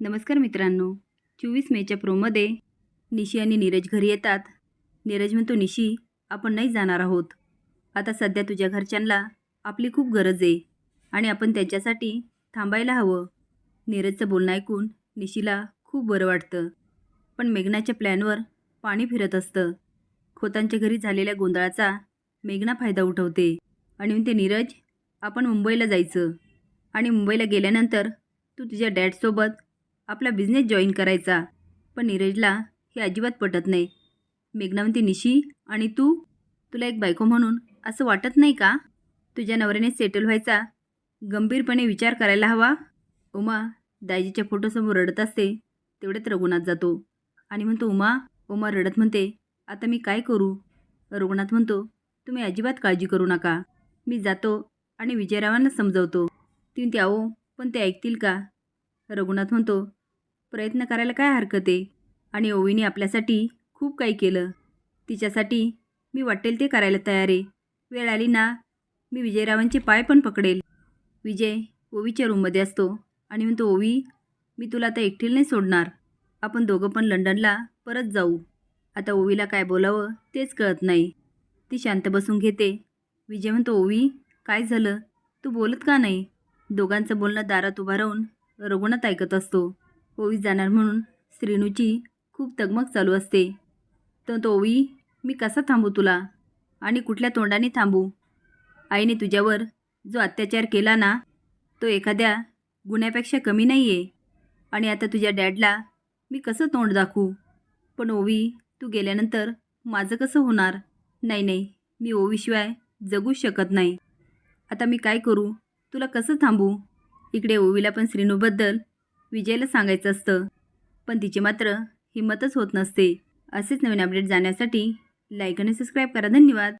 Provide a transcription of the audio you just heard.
नमस्कार मित्रांनो. चोवीस मेच्या प्रोमध्ये निशी आणि नीरज घरी येतात. नीरज म्हणतो निशी आपण नाही जाणार आहोत. आता सध्या तुझ्या घरच्यांना आपली खूप गरज आहे आणि आपण त्यांच्यासाठी थांबायला हवं. नीरजचं बोलणं ऐकून निशीला खूप बरं वाटतं. पण मेघनाच्या प्लॅनवर पाणी फिरत असतं. खोतांच्या घरी झालेल्या गोंधळाचा मेघना फायदा उठवते आणि म्हणते नीरज आपण मुंबईला जायचं आणि मुंबईला गेल्यानंतर तू तुझ्या डॅडसोबत आपला बिझनेस जॉईन करायचा. पण नीरजला हे अजिबात पटत नाही. मेघनावंती निशी आणि तू? तुला एक बायको म्हणून असं वाटत नाही का? तुझ्या नवऱ्याने सेटल व्हायचा. गंभीरपणे विचार करायला हवा. उमा दाजीच्या फोटोसमोर रडत असते. तेवढ्यात रघुनाथ जातो. आणि म्हणतो उमा उमा रडत म्हणते आता मी काय करू? रघुनाथ म्हणतो तुम्ही अजिबात काळजी करू नका. मी जातो आणि विजयरावांना समजवतो. तीन ते अहो पण ते ऐकतील का? रघुनाथ म्हणतो प्रयत्न करायला काय हरकत आहे? आणि ओवीने आपल्यासाठी खूप काही केलं. तिच्यासाठी मी वाटेल ते करायला तयार आहे. वेळ आली ना मी विजयरावांचे पाय पण पकडेल. विजय ओवीच्या रूममध्ये असतो आणि म्हणतो ओवी मी तुला आता एकटील नाही सोडणार. आपण दोघं पण लंडनला परत जाऊ. आता ओवीला काय बोलावं तेच कळत नाही. ती शांत बसून घेते. विजय म्हणतो ओवी काय झालं? तू बोलत का नाही? दोघांचं बोलणं दारात उभा राहून रघुनाथ ऐकत असतो. ओवी जाणार म्हणून श्रीनूची खूप तगमग चालू असते. तर तो ओवी मी कसा थांबू तुला? आणि कुठल्या तोंडाने थांबू? आईने तुझ्यावर जो अत्याचार केला ना तो एखाद्या गुन्ह्यापेक्षा कमी नाही आहे आणि आता तुझ्या डॅडला मी कसं तोंड दाखवू? पण ओवी तू गेल्यानंतर माझं कसं होणार? नाही नाही मी ओवीशिवाय जगूच शकत नाही. आता मी काय करू? तुला कसं थांबू? इकडे ओवीला पण श्रीनूबद्दल विजयला सांगायचं असतं. पण तिची मात्र हिंमतच होत नसते. असेच नवीन अपडेट जाण्यासाठी लाईक आणि सबस्क्राईब करा. धन्यवाद.